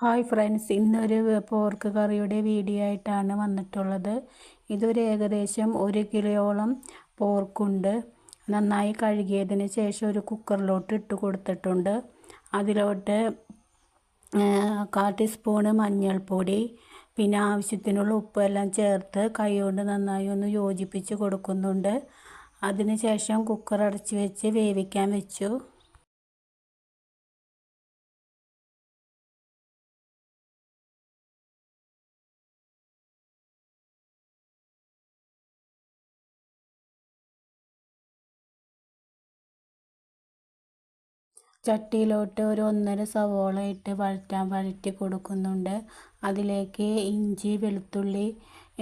Hi friends ഇന്നൊരു pork കറിയുടെ video ആയിട്ടാണ് വന്നിട്ടുള്ളത്. ഇതൊരു ഏകദേശം ഒരു കിലോയോളം പോർക്കുണ്ട്. നന്നായി കഴുകിയതിന് ശേഷം ഒരു കുക്കറിലോട്ട് ഇട്ട് കൊടുത്തിട്ടുണ്ട്. അതിലോട്ട് കാൽ ടീസ്പൂണ് മഞ്ഞൾപ്പൊടി പിന്നെ ആവശ്യത്തിനുള്ള ഉപ്പെല്ലാം ചേർത്ത് കൈകൊണ്ട് നന്നായി ഒന്ന് യോജിപ്പിച്ച് കൊടുക്കുന്നുണ്ട്. അതിനുശേഷം കുക്കർ അടച്ച് വെച്ച് വേവിക്കാൻ വെച്ചു. ചട്ടിയിലോട്ട് ഒരു ഒന്നര സവോള ഇട്ട് വഴറ്റാൻ വഴറ്റി കൊടുക്കുന്നുണ്ട്. അതിലേക്ക് ഇഞ്ചി വെളുത്തുള്ളി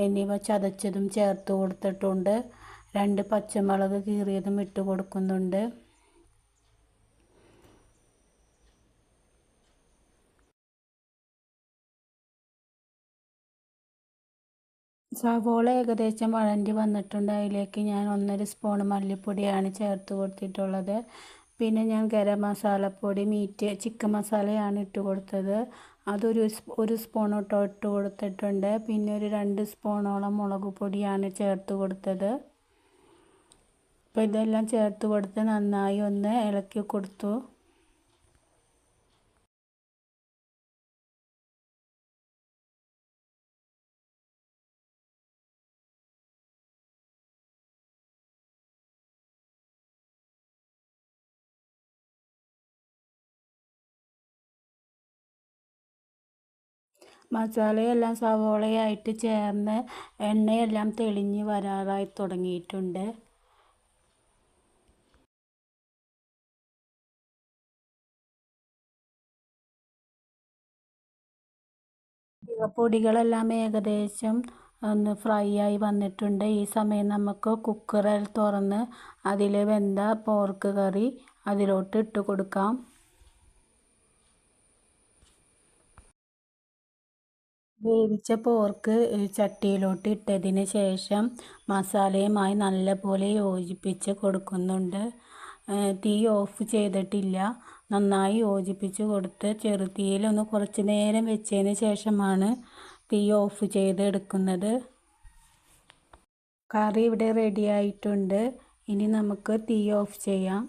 എന്നിവ ചതച്ചതും ചേർത്ത് കൊടുത്തിട്ടുണ്ട്. രണ്ട് പച്ചമുളക് കീറിയതും ഇട്ട് കൊടുക്കുന്നുണ്ട്. സവോള ഏകദേശം വഴണ്ടി വന്നിട്ടുണ്ട്. അതിലേക്ക് ഞാൻ ഒന്നര സ്പൂൺ മല്ലിപ്പൊടിയാണ് ചേർത്ത് കൊടുത്തിട്ടുള്ളത്. പിന്നെ ഞാൻ ഗരം മസാലപ്പൊടി മീറ്റ് ചിക്കൻ മസാലയാണ് ഇട്ട് കൊടുത്തത്. അതൊരു ഒരു സ്പൂണോട്ടോ ഇട്ട് കൊടുത്തിട്ടുണ്ട്. പിന്നെ ഒരു രണ്ട് സ്പൂണോളം മുളക് പൊടിയാണ് ചേർത്ത് കൊടുത്തത്. അപ്പോൾ ഇതെല്ലാം ചേർത്ത് കൊടുത്ത് നന്നായി ഒന്ന് ഇളക്കി കൊടുത്തു. മസാലയെല്ലാം സവോളയായിട്ട് ചേർന്ന് എണ്ണയെല്ലാം തെളിഞ്ഞ് വരാറായി തുടങ്ങിയിട്ടുണ്ട്. പൊടികളെല്ലാം ഏകദേശം ഒന്ന് ഫ്രൈ ആയി വന്നിട്ടുണ്ട്. ഈ സമയം നമുക്ക് കുക്കറിൽ തുറന്ന് അതിൽ വെന്ത പോർക്ക് കറി അതിലോട്ട് ഇട്ട് കൊടുക്കാം. വേവിച്ച പോർക്ക് ചട്ടിയിലോട്ട് ഇട്ടതിന് ശേഷം മസാലയുമായി നല്ലപോലെ യോജിപ്പിച്ച് കൊടുക്കുന്നുണ്ട്. തീ ഓഫ് ചെയ്തിട്ടില്ല. നന്നായി യോജിപ്പിച്ച് കൊടുത്ത് ചെറുതീയിലൊന്ന് കുറച്ച് നേരം വെച്ചതിന് ശേഷമാണ് തീ ഓഫ് ചെയ്തെടുക്കുന്നത്. കറി ഇവിടെ റെഡി ആയിട്ടുണ്ട്. ഇനി നമുക്ക് തീ ഓഫ് ചെയ്യാം.